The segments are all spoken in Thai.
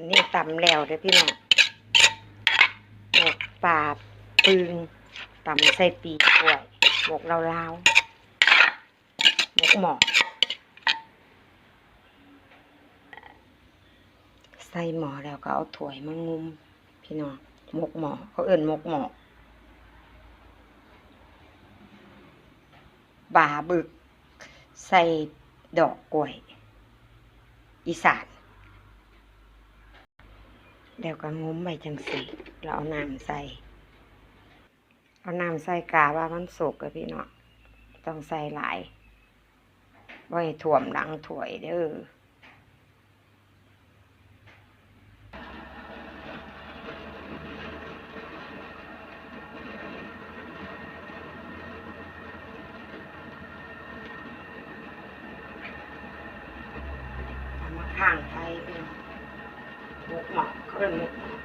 อันนี้ตำแล้วเด้อพี่น้องหมกปลาปึงตำใส่ปีกล้วยหมกลาวหมกหมอกใส่หมอแล้วก็เอาถ้วยมางุม พี่น้องหมกหมอเขาเอิ่นหมกหมอกบาบึก ใส่ดอกกล้วย อีสาน เดี๋ยวก็งุ้มไปจังสีเราเอาน้ำใส่ เอาน้ำใส่กาว่ามันสุกอะพี่เนาะต้องใส่หลายไว้ถ่วมหลังถวยเด้อมาข้างไฟพี่น้องหมกหมอก เขาเรียกหมกหมอก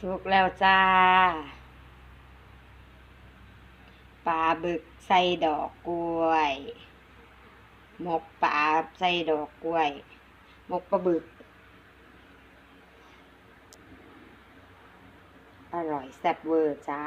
สุกแล้วจ้าปลาบึกใส่ดอกกล้วย หมกปลาใส่ดอกกล้วย หมกปลาบึก อร่อยแซ่บเวอร์จ้า